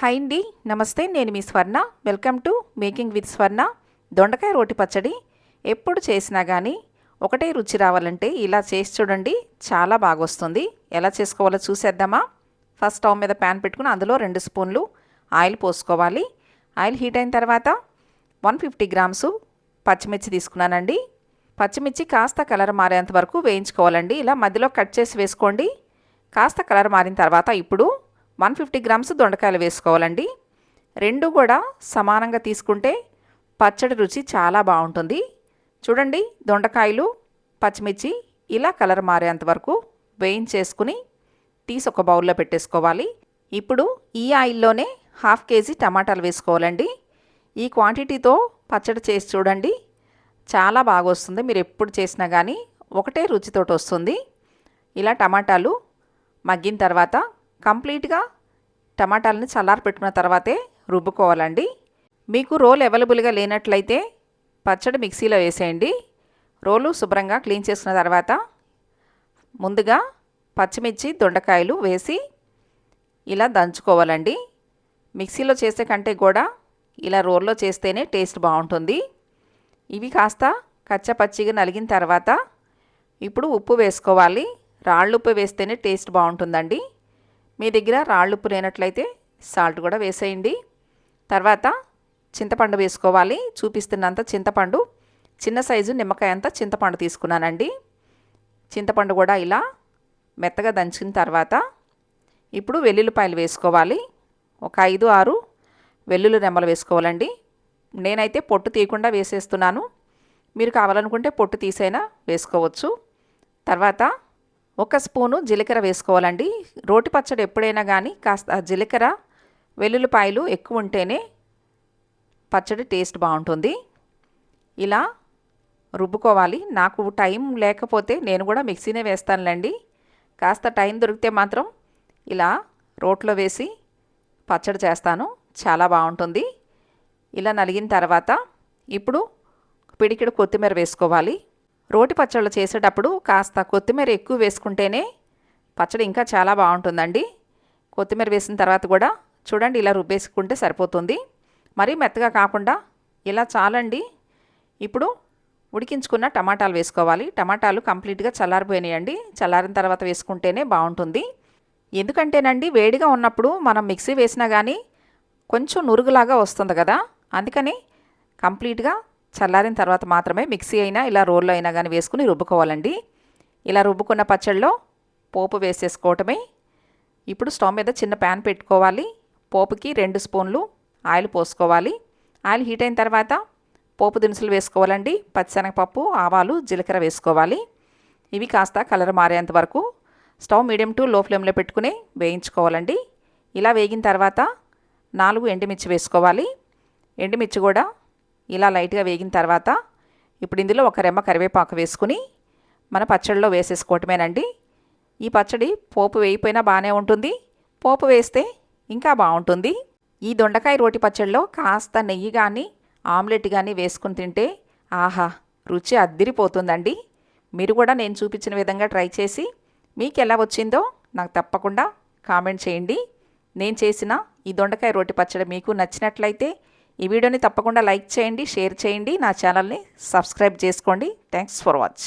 Hi అండి నమస్తే నేను మీ Swarna. Welcome to making with Swarna దొండకాయ రోటి పచ్చడి. ఎప్పుడు చేసినా కానీ ఒకటే రుచి రావాలంటే ఇలా చేసి చూడండి చాలా బాగా వస్తుంది ఎలా చేసుకోవాలో చూసేద్దామా? ఫస్ట్ స్టవ్ మీద ప్యాన్ పెట్టుకుని అందులో రెండు స్పూన్లు ఆయిల్ పోసుకోవాలి. ఆయిల్ హీట్ అయిన తర్వాత వన్ ఫిఫ్టీ గ్రామ్స్ పచ్చిమిర్చి తీసుకున్నానండి. పచ్చిమిర్చి కాస్త కలర్ మారేంత వరకు వేయించుకోవాలండి. ఇలా మధ్యలో కట్ చేసి వేసుకోండి. కాస్త కలర్ మారిన తర్వాత ఇప్పుడు వన్ ఫిఫ్టీ గ్రామ్స్ దొండకాయలు వేసుకోవాలండి. రెండు కూడా సమానంగా తీసుకుంటే పచ్చడి రుచి చాలా బాగుంటుంది. చూడండి దొండకాయలు పచ్చిమిర్చి ఇలా కలర్ మారేంత వరకు వేయించేసుకుని తీసి ఒక బౌల్లో పెట్టేసుకోవాలి. ఇప్పుడు ఈ ఆయిల్లోనే హాఫ్ కేజీ టమాటాలు వేసుకోవాలండి. ఈ క్వాంటిటీతో పచ్చడి చేసి చూడండి చాలా బాగా వస్తుంది. మీరు ఎప్పుడు చేసినా కానీ ఒకటే రుచితోటి వస్తుంది. ఇలా టమాటాలు మగ్గిన తర్వాత కంప్లీట్గా టమాటాలని చల్లారి పెట్టుకున్న తర్వాతే రుబ్బుకోవాలండి. మీకు రోల్ అవైలబుల్గా లేనట్లయితే పచ్చడి మిక్సీలో వేసేయండి. రోలు శుభ్రంగా క్లీన్ చేసుకున్న తర్వాత ముందుగా పచ్చిమిర్చి దొండకాయలు వేసి ఇలా దంచుకోవాలండి. మిక్సీలో చేసే కంటే కూడా ఇలా రోల్లో చేస్తేనే టేస్ట్ బాగుంటుంది. ఇవి కాస్త కచ్చపచ్చిగా నలిగిన తర్వాత ఇప్పుడు ఉప్పు వేసుకోవాలి. రాళ్ళు ఉప్పు వేస్తేనే టేస్ట్ బాగుంటుందండి. మీ దగ్గర రాళ్ళు ఉప్పు లేనట్లయితే సాల్ట్ కూడా వేసేయండి. తర్వాత చింతపండు వేసుకోవాలి. చూపిస్తున్నంత చింతపండు. చిన్న సైజు నిమ్మకాయ అంతా చింతపండు తీసుకున్నానండి. చింతపండు కూడా ఇలా మెత్తగా దంచిన తర్వాత ఇప్పుడు వెల్లుల్లిపాయలు వేసుకోవాలి. ఒక ఐదు ఆరు వెల్లుల్లి రెమ్మలు వేసుకోవాలండి. నేనైతే పొట్టు తీయకుండా వేసేస్తున్నాను. మీరు కావాలనుకుంటే పొట్టు తీసైనా వేసుకోవచ్చు. తర్వాత ఒక స్పూను జీలకర్ర వేసుకోవాలండి. రోటి పచ్చడి ఎప్పుడైనా కానీ కాస్త జీలకర్ర వెల్లుల్లిపాయలు ఎక్కువ ఉంటేనే పచ్చడి టేస్ట్ బాగుంటుంది. ఇలా రుబ్బుకోవాలి. నాకు టైం లేకపోతే నేను కూడా మిక్సీనే వేస్తానులేండి. కాస్త టైం దొరికితే మాత్రం ఇలా రోట్లో వేసి పచ్చడి చేస్తాను. చాలా బాగుంటుంది. ఇలా నలిగిన తర్వాత ఇప్పుడు పిడికిడు కొత్తిమీర వేసుకోవాలి. రోటి పచ్చళ్ళు చేసేటప్పుడు కాస్త కొత్తిమీర ఎక్కువ వేసుకుంటేనే పచ్చడి ఇంకా చాలా బాగుంటుందండి. కొత్తిమీర వేసిన తర్వాత కూడా చూడండి ఇలా రుబ్బేసుకుంటే సరిపోతుంది. మరీ మెత్తగా కాకుండా ఇలా చాలండి. ఇప్పుడు ఉడికించుకున్న టమాటాలు వేసుకోవాలి. టమాటాలు కంప్లీట్గా చల్లారిపోయినాయండి. చల్లారిన తర్వాత వేసుకుంటేనే బాగుంటుంది. ఎందుకంటేనండి వేడిగా ఉన్నప్పుడు మనం మిక్సీ వేసినా కానీ కొంచెం నురుగులాగా వస్తుంది కదా. అందుకని కంప్లీట్గా చల్లారిన తర్వాత మాత్రమే మిక్సీ అయినా ఇలా రోల్లో అయినా కానీ వేసుకుని రుబ్బుకోవాలండి. ఇలా రుబ్బుకున్న పచ్చళ్ళలో పోపు వేసేసుకోవటమే. ఇప్పుడు స్టవ్ మీద చిన్న ప్యాన్ పెట్టుకోవాలి. పోపుకి రెండు స్పూన్లు ఆయిల్ పోసుకోవాలి. ఆయిల్ హీట్ అయిన తర్వాత పోపు దినుసులు వేసుకోవాలండి. పచ్చిశనగపప్పు ఆవాలు జీలకర్ర వేసుకోవాలి. ఇవి కాస్త కలర్ మారేంత వరకు స్టవ్ మీడియం టు లో ఫ్లేమ్లో పెట్టుకుని వేయించుకోవాలండి. ఇలా వేగిన తర్వాత నాలుగు ఎండుమిర్చి వేసుకోవాలి. ఎండుమిర్చి కూడా ఇలా లైట్గా వేగిన తర్వాత ఇప్పుడు ఇందులో ఒక రెమ్మ కరివేపాకు వేసుకుని మన పచ్చడిలో వేసేసుకోవటమేనండి. ఈ పచ్చడి పోపు వేయిపోయినా బాగానే ఉంటుంది. పోపు వేస్తే ఇంకా బాగుంటుంది ఈ దొండకాయ రోటి పచ్చడిలో కాస్త నెయ్యి కానీ ఆమ్లెట్ కానీ వేసుకుని తింటే ఆహా రుచి అద్దిరిపోతుందండి. మీరు కూడా నేను చూపించిన విధంగా ట్రై చేసి మీకు ఎలా వచ్చిందో నాకు తప్పకుండా కామెంట్ చేయండి. నేను చేసిన ఈ దొండకాయ రోటి పచ్చడి మీకు నచ్చినట్లయితే ఈ వీడియోని తప్పకుండా లైక్ చేయండి షేర్ చేయండి. నా ఛానల్ని సబ్స్క్రైబ్ చేసుకోండి. Thanks for watch